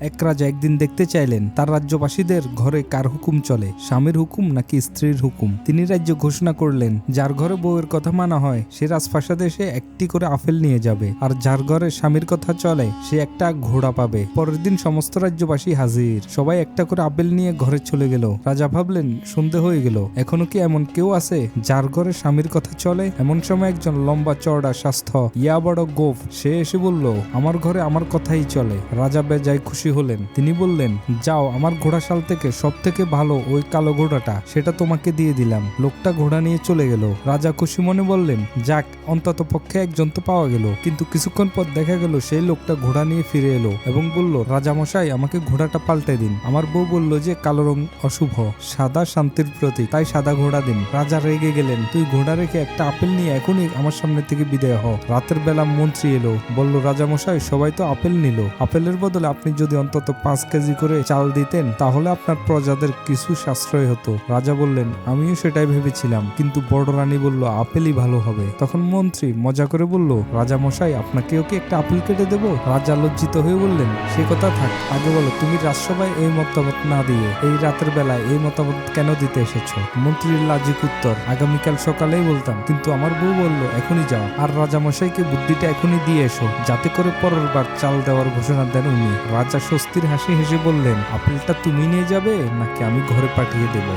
এক রাজা একদিন দেখতে চাইলেন, তার রাজ্যবাসীদের ঘরে কার হুকুম চলে, স্বামীর হুকুম নাকি স্ত্রীর হুকুম? তিনি রাজ্য ঘোষণা করলেন, যার ঘরে বউয়ের কথা মানা হয়, সে রাজপ্রাসাদে এসে একটি করে আপেল নিয়ে যাবে, আর যার ঘরে স্বামীর কথা চলে, সে একটা ঘোড়া পাবে। পরের দিন সমস্ত রাজ্যবাসী হাজির, সবাই একটা করে আপেল নিয়ে ঘরে চলে গেল। রাজা ভাবলেন, সন্ধে হয়ে গেল, এখনও কি এমন কেউ আছে, যার ঘরে স্বামীর কথা চলে? এমন সময় একজন লম্বা চওড়া স্বাস্থ্য, ইয়া বড় গোফ, সে এসে বলল, আমার ঘরে আমার কথাই চলে। রাজা বেজায় খুশি হলেন। তিনি বললেন, যাও, আমার ঘোড়াশাল থেকে সব থেকে ভালো ওই কালো ঘোড়াটা, সেটা তোমাকে দিয়ে দিলাম। লোকটা ঘোড়া নিয়ে চলে গেল। রাজা খুশি মনে বললেন, যাক, অন্তত পক্ষে একজন তো পাওয়া গেল। কিন্তু কিছুক্ষণ পর দেখা গেল, সেই লোকটা ঘোড়া নিয়ে ফিরে এলো এবং বলল রাজা মশাই আমাকে ঘোড়াটা পাল্টে দিন। আমার বউ বলল যে, কালো রং অশুভ, সাদা শান্তির প্রতীক, তাই সাদা ঘোড়া দিন। রাজা রেগে গেলেন, তুই ঘোড়া রেখে একটা আপেল নিয়ে এখনই আমার সামনে থেকে বিদায় হ। রাতের বেলা মন্ত্রী এলো, বলল রাজা মশাই সবাই তো আপেল নিল। আপেলের বদলে আপনি যদি অন্তত পাঁচ কেজি করে চাল দিতেন, তাহলে আপনার প্রজাদের কিছু সাশ্রয় হতো। রাজা বললেন, আমিও সেটাই ভেবেছিলাম, কিন্তু বড় রানী বলল, আপেলই ভালো হবে। তখন মন্ত্রী মজা করে বলল রাজা মশাই আপনাকেও কি একটা আপেল কেটে দেব? রাজা লজ্জিত হয়ে বললেন, সে কথা থাক, আগে বলো, তুমি রাজসভায় এই মতামত না দিয়ে এই রাতের বেলায় এই মতামত কেন দিতে এসেছ? মন্ত্রীর লাজিক উত্তর, আগামীকাল সকালেই বলতাম, কিন্তু আমার বউ বলল, এখনই যাও। আর রাজা মশাইকে বুদ্ধিটা এখনই দিয়ে এসো, যাতে করে পরের বার চাল দেওয়ার ঘোষণা দেন উনি। রাজা স্বস্তির হাসি হেসে বললেন আপেলটা তুমি নিয়ে যাবে নাকি আমি ঘরে পাঠিয়ে দেবো?